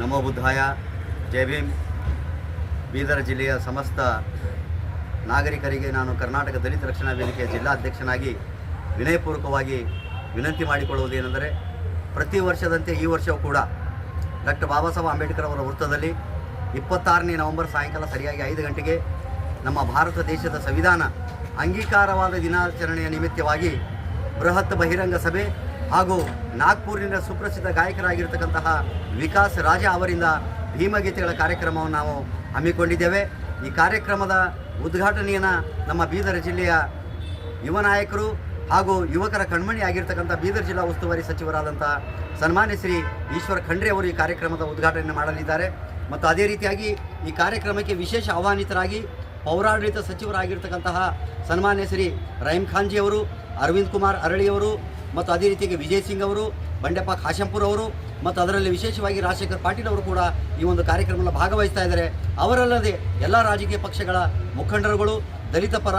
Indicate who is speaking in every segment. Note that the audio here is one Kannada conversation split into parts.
Speaker 1: ನಮೋ ಬುದ್ಧಾಯ. ಜೈ ಭೀಮ್. ಬೀದರ್ ಜಿಲ್ಲೆಯ ಸಮಸ್ತ ನಾಗರಿಕರಿಗೆ ನಾನು ಕರ್ನಾಟಕ ದಲಿತ ರಕ್ಷಣಾ ವೇದಿಕೆಯ ಜಿಲ್ಲಾಧ್ಯಕ್ಷನಾಗಿ ವಿನಯಪೂರ್ವಕವಾಗಿ ವಿನಂತಿ ಮಾಡಿಕೊಳ್ಳುವುದೇನೆಂದರೆ ಪ್ರತಿ ವರ್ಷದಂತೆ ಈ ವರ್ಷವೂ ಕೂಡ ಡಾಕ್ಟರ್ ಬಾಬಾ ಸಾಹೇಬ್ ಅಂಬೇಡ್ಕರ್ ಅವರ ವೃತ್ತದಲ್ಲಿ ಇಪ್ಪತ್ತಾರನೇ ನವೆಂಬರ್ ಸಾಯಂಕಾಲ ಸರಿಯಾಗಿ ಐದು ಗಂಟೆಗೆ ನಮ್ಮ ಭಾರತ ದೇಶದ ಸಂವಿಧಾನ ಅಂಗೀಕಾರವಾದ ದಿನಾಚರಣೆಯ ನಿಮಿತ್ತವಾಗಿ ಬೃಹತ್ ಬಹಿರಂಗ ಸಭೆ ಹಾಗೂ ನಾಗ್ಪುರಿನ ಸುಪ್ರಸಿದ್ಧ ಗಾಯಕರಾಗಿರ್ತಕ್ಕಂತಹ ವಿಕಾಸ್ ರಾಜ ಅವರಿಂದ ಭೀಮಗೀತೆಗಳ ಕಾರ್ಯಕ್ರಮವನ್ನು ನಾವು ಹಮ್ಮಿಕೊಂಡಿದ್ದೇವೆ. ಈ ಕಾರ್ಯಕ್ರಮದ ಉದ್ಘಾಟನೆಯನ್ನು ನಮ್ಮ ಬೀದರ್ ಜಿಲ್ಲೆಯ ಯುವ ನಾಯಕರು ಹಾಗೂ ಯುವಕರ ಕಣ್ಮಣಿ ಆಗಿರ್ತಕ್ಕಂಥ ಬೀದರ್ ಜಿಲ್ಲಾ ಉಸ್ತುವಾರಿ ಸಚಿವರಾದಂಥ ಸನ್ಮಾನ್ಯ ಶ್ರೀ ಈಶ್ವರ ಖಂಡ್ರೆ ಅವರು ಈ ಕಾರ್ಯಕ್ರಮದ ಉದ್ಘಾಟನೆ ಮಾಡಲಿದ್ದಾರೆ. ಮತ್ತು ಅದೇ ರೀತಿಯಾಗಿ ಈ ಕಾರ್ಯಕ್ರಮಕ್ಕೆ ವಿಶೇಷ ಆಹ್ವಾನಿತರಾಗಿ ಪೌರಾಡಳಿತ ಸಚಿವರಾಗಿರ್ತಕ್ಕಂತಹ ಸನ್ಮಾನ್ಯ ಶ್ರೀ ರಹೀಂ ಖಾನ್ಜಿಯವರು ಅರವಿಂದ್ ಕುಮಾರ್ ಅರಳಿಯವರು ಮತ್ತು ಅದೇ ರೀತಿಯಾಗಿ ವಿಜಯ್ ಸಿಂಗ್ ಅವರು, ಬಂಡೆಪ್ಪ ಕಾಶೆಂಪುರ್ ಅವರು ಮತ್ತು ಅದರಲ್ಲಿ ವಿಶೇಷವಾಗಿ ರಾಜಶೇಖರ್ ಪಾಟೀಲ್ ಅವರು ಕೂಡ ಈ ಒಂದು ಕಾರ್ಯಕ್ರಮದಲ್ಲಿ ಭಾಗವಹಿಸ್ತಾ ಇದ್ದಾರೆ. ಅವರಲ್ಲದೆ ಎಲ್ಲ ರಾಜಕೀಯ ಪಕ್ಷಗಳ ಮುಖಂಡರುಗಳು, ದಲಿತ ಪರ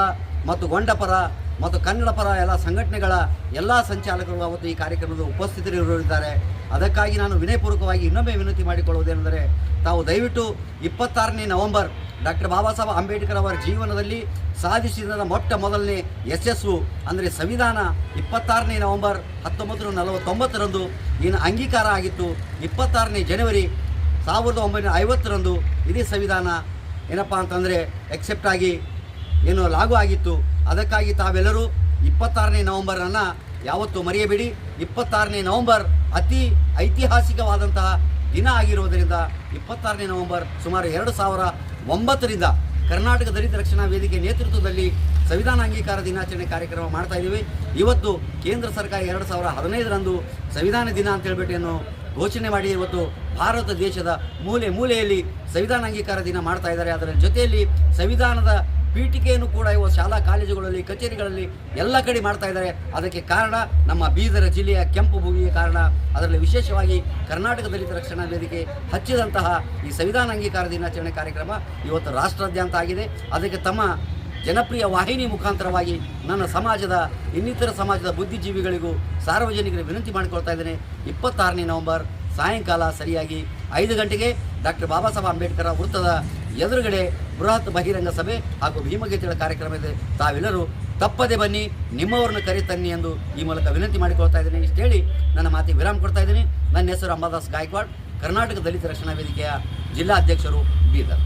Speaker 1: ಮತ್ತು ಗೊಂಡ ಪರ ಮತ್ತು ಕನ್ನಡ ಪರ ಎಲ್ಲ ಸಂಘಟನೆಗಳ ಎಲ್ಲ ಸಂಚಾಲಕರು ಅವತ್ತು ಈ ಕಾರ್ಯಕ್ರಮದ ಉಪಸ್ಥಿತರಿರುತ್ತಾರೆ ಅದಕ್ಕಾಗಿ ನಾನು ವಿನಯಪೂರ್ವಕವಾಗಿ ಇನ್ನೊಮ್ಮೆ ವಿನಂತಿ ಮಾಡಿಕೊಳ್ಳುವುದೇನೆಂದರೆ, ತಾವು ದಯವಿಟ್ಟು ಇಪ್ಪತ್ತಾರನೇ ನವೆಂಬರ್ ಡಾಕ್ಟರ್ ಬಾಬಾ ಸಾಹೇಬ್ ಅಂಬೇಡ್ಕರ್ ಅವರ ಜೀವನದಲ್ಲಿ ಸಾಧಿಸಿದ ಮೊಟ್ಟ ಮೊದಲನೇ ಯಶಸ್ಸು, ಅಂದರೆ ಸಂವಿಧಾನ ಇಪ್ಪತ್ತಾರನೇ ನವೆಂಬರ್ ಹತ್ತೊಂಬತ್ತು ನೂರ ನಲವತ್ತೊಂಬತ್ತರಂದು ಏನು ಅಂಗೀಕಾರ ಆಗಿತ್ತು. ಇಪ್ಪತ್ತಾರನೇ ಜನವರಿ ಸಾವಿರದ ಒಂಬೈನೂರ ಐವತ್ತರಂದು ಇದೇ ಸಂವಿಧಾನ ಏನಪ್ಪ ಅಂತಂದರೆ ಎಕ್ಸೆಪ್ಟ್ ಆಗಿ, ಏನು ಲಾಗು ಆಗಿತ್ತು. ಅದಕ್ಕಾಗಿ ತಾವೆಲ್ಲರೂ ಇಪ್ಪತ್ತಾರನೇ ನವೆಂಬರನ್ನು ಯಾವತ್ತೂ ಮರೆಯಬೇಡಿ. ಇಪ್ಪತ್ತಾರನೇ ನವೆಂಬರ್ ಅತಿ ಐತಿಹಾಸಿಕವಾದಂತಹ ದಿನ ಆಗಿರುವುದರಿಂದ ಇಪ್ಪತ್ತಾರನೇ ನವೆಂಬರ್ ಸುಮಾರು ಎರಡು ಸಾವಿರ ಒಂಬತ್ತರಿಂದ ಕರ್ನಾಟಕ ದಲಿತ ರಕ್ಷಣಾ ವೇದಿಕೆ ನೇತೃತ್ವದಲ್ಲಿ ಸಂವಿಧಾನ ಅಂಗೀಕಾರ ದಿನಾಚರಣೆ ಕಾರ್ಯಕ್ರಮ ಮಾಡ್ತಾ ಇದ್ದೀವಿ. ಇವತ್ತು ಕೇಂದ್ರ ಸರ್ಕಾರ ಎರಡು ಸಾವಿರ ಹದಿನೈದರಂದು ಸಂವಿಧಾನ ದಿನ ಅಂತ ಹೇಳ್ಬಿಟ್ಟು ಏನು ಘೋಷಣೆ ಮಾಡಿ ಇವತ್ತು ಭಾರತ ದೇಶದ ಮೂಲೆ ಮೂಲೆಯಲ್ಲಿ ಸಂವಿಧಾನ ಅಂಗೀಕಾರ ದಿನ ಮಾಡ್ತಾ ಇದ್ದಾರೆ. ಅದರ ಜೊತೆಯಲ್ಲಿ ಸಂವಿಧಾನದ ಪೀಠಿಕೆಯನ್ನು ಕೂಡ ಇವ ಶಾಲಾ ಕಾಲೇಜುಗಳಲ್ಲಿ, ಕಚೇರಿಗಳಲ್ಲಿ ಎಲ್ಲ ಕಡೆ ಮಾಡ್ತಾ ಇದ್ದಾರೆ. ಅದಕ್ಕೆ ಕಾರಣ ನಮ್ಮ ಬೀದರ ಜಿಲ್ಲೆಯ ಕೆಂಪು ಭೂಮಿಯ ಕಾರಣ. ಅದರಲ್ಲಿ ವಿಶೇಷವಾಗಿ ಕರ್ನಾಟಕ ದಲಿತ ರಕ್ಷಣಾ ವೇದಿಕೆ ಹಚ್ಚಿದಂತಹ ಈ ಸಂವಿಧಾನ ಅಂಗೀಕಾರ ದಿನಾಚರಣೆ ಕಾರ್ಯಕ್ರಮ ಇವತ್ತು ರಾಷ್ಟ್ರಾದ್ಯಂತ ಆಗಿದೆ. ಅದಕ್ಕೆ ತಮ್ಮ ಜನಪ್ರಿಯ ವಾಹಿನಿ ಮುಖಾಂತರವಾಗಿ ನನ್ನ ಸಮಾಜದ, ಇನ್ನಿತರ ಸಮಾಜದ ಬುದ್ಧಿಜೀವಿಗಳಿಗೂ ಸಾರ್ವಜನಿಕರಿಗೆ ವಿನಂತಿ ಮಾಡಿಕೊಳ್ತಾ ಇದ್ದೇನೆ. ಇಪ್ಪತ್ತಾರನೇ ನವೆಂಬರ್ ಸಾಯಂಕಾಲ ಸರಿಯಾಗಿ ಐದು ಗಂಟೆಗೆ ಡಾಕ್ಟರ್ ಬಾಬಾ ಸಾಹೇಬ್ ಅಂಬೇಡ್ಕರ್ ವೃತ್ತದ ಎದುರುಗಡೆ ಬೃಹತ್ ಬಹಿರಂಗ ಸಭೆ ಹಾಗೂ ಭೀಮಗೀತೆಗಳ ಕಾರ್ಯಕ್ರಮ ಇದೆ. ತಾವೆಲ್ಲರೂ ತಪ್ಪದೆ ಬನ್ನಿ, ನಿಮ್ಮವರನ್ನು ಕರೆ ತನ್ನಿ ಎಂದು ಈ ಮೂಲಕ ವಿನಂತಿ ಮಾಡಿಕೊಳ್ತಾ ಇದ್ದೇನೆ. ಇಷ್ಟು ಹೇಳಿ ನನ್ನ ಮಾತಿಗೆ ವಿರಾಮ ಕೊಡ್ತಾ ಇದ್ದೀನಿ. ನನ್ನ ಹೆಸರು ಅಂಬಾದಾಸ್ ಗಾಯಕ್ವಾಡ್. ಕರ್ನಾಟಕ ದಲಿತ ರಕ್ಷಣಾ ವೇದಿಕೆಯ ಜಿಲ್ಲಾಧ್ಯಕ್ಷರು ಬೀದರ್.